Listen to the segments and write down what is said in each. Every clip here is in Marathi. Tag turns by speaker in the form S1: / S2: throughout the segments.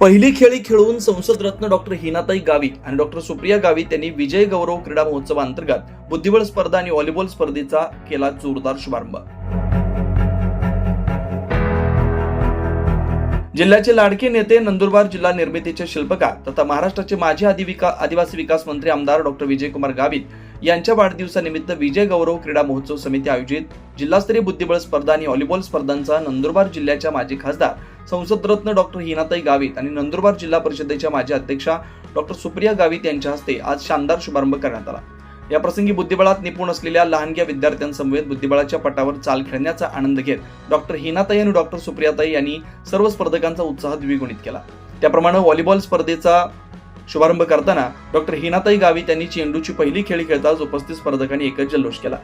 S1: पहिली खेळी खेळून संसद रत्न डॉक्टर हिनाताई गावित आणि डॉक्टर सुप्रिया गावित यांनी विजय गौरव क्रीडा महोत्सवाअंतर्गत बुद्धिबळ स्पर्धा आणि व्हॉलीबॉल स्पर्धेचा केला जोरदार शुभारंभ. जिल्ह्याचे लाडके नेते नंदुरबार जिल्हा निर्मितीचे शिल्पकार तथा महाराष्ट्राचे माजी आदिविका आदिवासी विकास मंत्री आमदार डॉक्टर विजयकुमार गावित यांच्या वाढदिवसानिमित्त विजय गौरव क्रीडा महोत्सव समिती आयोजित जिल्हास्तरीय बुद्धिबळ स्पर्धा आणि व्हॉलीबॉल स्पर्धांचा नंदुरबार जिल्ह्याच्या माजी खासदार संसदरत्न डॉक्टर हिनाताई गावित आणि नंदुरबार जिल्हा परिषदेच्या माजी अध्यक्षा डॉक्टर सुप्रिया गावित यांच्या हस्ते आज शानदार शुभारंभ करण्यात आला. या प्रसंगी बुद्धिबळात निपुण असलेल्या लहानग्या विद्यार्थ्यांसमवेत बुद्धिबळाच्या पटावर चाल खेळण्याचा आनंद घेत डॉक्टर हिनाताई आणि डॉक्टर सुप्रियाताई यांनी सर्व स्पर्धकांचा उत्साह द्विगुणित केला. त्याप्रमाणे व्हॉलीबॉल स्पर्धेचा शुभारंभ करताना डॉक्टर हिनाताई गावित यांनी चेंडूची पहिली खेळी खेळताच उपस्थित स्पर्धकांनी एकच जल्लोष केला.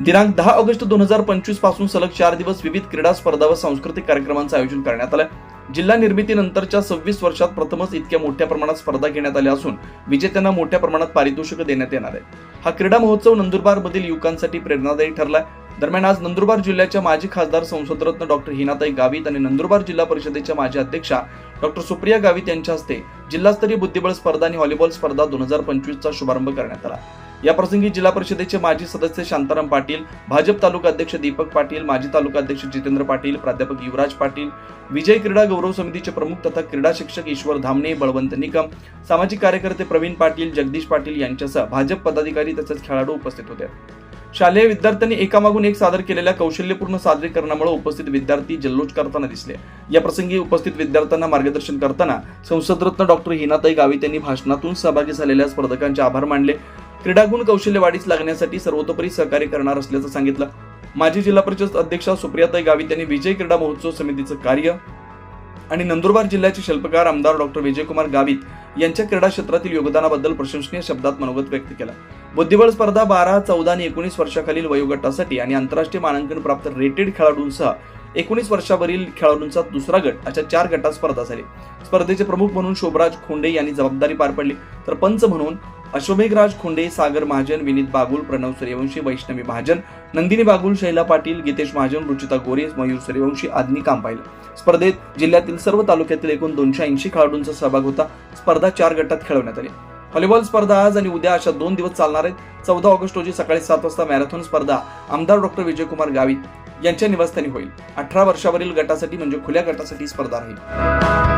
S1: दिनांक दहा ऑगस्ट दोन हजार पंचवीसपासून सलग चार दिवस विविध क्रीडा स्पर्धा व सांस्कृतिक कार्यक्रमांचं आयोजन करण्यात आलं जिल्हा निर्मितीनंतरच्या सव्वीस वर्षात प्रथमच इतक्या मोठ्या प्रमाणात स्पर्धा घेण्यात आल्या असून विजेत्यांना मोठ्या प्रमाणात पारितोषिक देण्यात येणार आहे. हा क्रीडा महोत्सव नंदुरबार मधील युवकांसाठी प्रेरणादायी ठरलाय. दरम्यान आज नंदुरबार जिल्ह्याच्या माजी खासदार संसदरत्न डॉक्टर हिनाताई गावित आणि नंदुरबार जिल्हा परिषदेच्या माजी अध्यक्षा डॉक्टर सुप्रिया गावित यांच्या हस्ते जिल्हास्तरीय बुद्धिबळ स्पर्धा आणि व्हॉलीबॉल स्पर्धा दोन हजार पंचवीसचा शुभारंभ करण्यात आला. या प्रसंगी जिल्हा परिषदेचे माजी सदस्य शांताराम पाटील भाजप तालुका अध्यक्ष दीपक पाटील माजी तालुका अध्यक्ष जितेंद्र पाटील प्राध्यापक युवराज पाटील विजय क्रीडा गौरव समितीचे प्रमुख तथा क्रीडा शिक्षक ईश्वर धामणे बळवंत निकम सामाजिक कार्यकर्ते प्रवीण पाटील जगदीश पाटील यांच्यासह भाजप पदाधिकारी तसेच खेळाडू उपस्थित होते. शालेय विद्यार्थ्यांनी एकामागून एक सादर केलेल्या कौशल्यपूर्ण सादरीकरणामुळे उपस्थित विद्यार्थी जल्लोष करताना दिसले. या प्रसंगी उपस्थित विद्यार्थ्यांना मार्गदर्शन करताना संसदरत्न डॉक्टर हिनाताई गावित यांनी भाषणातून सहभागी झालेल्या स्पर्धकांचे आभार मानले. क्रीडागुण कौशल्य वाढीस लागण्यासाठी सर्वतोपरी सहकार्य करणार असल्याचं सांगितलं. माजी जिल्हा परिषद अध्यक्षा सुप्रियाताई गावित यांनी विजय क्रीडा महोत्सव समितीचं कार्य आणि नंदुरबार जिल्ह्याचे शिल्पकार आमदार डॉक्टर विजयकुमार गावित यांच्या क्रीडा क्षेत्रातील योगदानाबद्दल प्रशंसनीय शब्दात मनोगत व्यक्त केला. बुद्धिबळ स्पर्धा बारा चौदा आणि एकोणीस वर्षाखालील वयोगटासाठी आणि आंतरराष्ट्रीय मानांकन प्राप्त रेटेड खेळाडूंसह एकोणीस वर्षावरील खेळाडूंचा दुसरा गट अशा चार गटात स्पर्धा झाली. स्पर्धेचे प्रमुख म्हणून शोभराज खोंडे यांनी जबाबदारी पार पडली. तर पंच म्हणून अश्वमेघराज खोंडे सागर महाजन विनीत बागुल प्रणव सूर्यवंशी वैष्णवी महाजन नंदिनी बागुल शैला पाटील गितेश महाजन रुचिता गोरे मयूर सूर्यवंशी आदींनी काम पाहिलं. स्पर्धेत जिल्ह्यातील सर्व तालुक्यातील एकूण दोनशे ऐंशी खेळाडूंचा सहभाग होता. स्पर्धा चार गटात खेळवण्यात आली. व्हॉलीबॉल स्पर्धा आज आणि उद्या अशा दोन दिवस चालणार आहेत. चौदा ऑगस्ट रोजी सकाळी सात वाजता मॅरेथॉन स्पर्धा आमदार डॉक्टर विजयकुमार गावित यांच्या निवासस्थानी होईल. अठरा वर्षावरील गटासाठी म्हणजे खुल्या गटासाठी स्पर्धा राहील.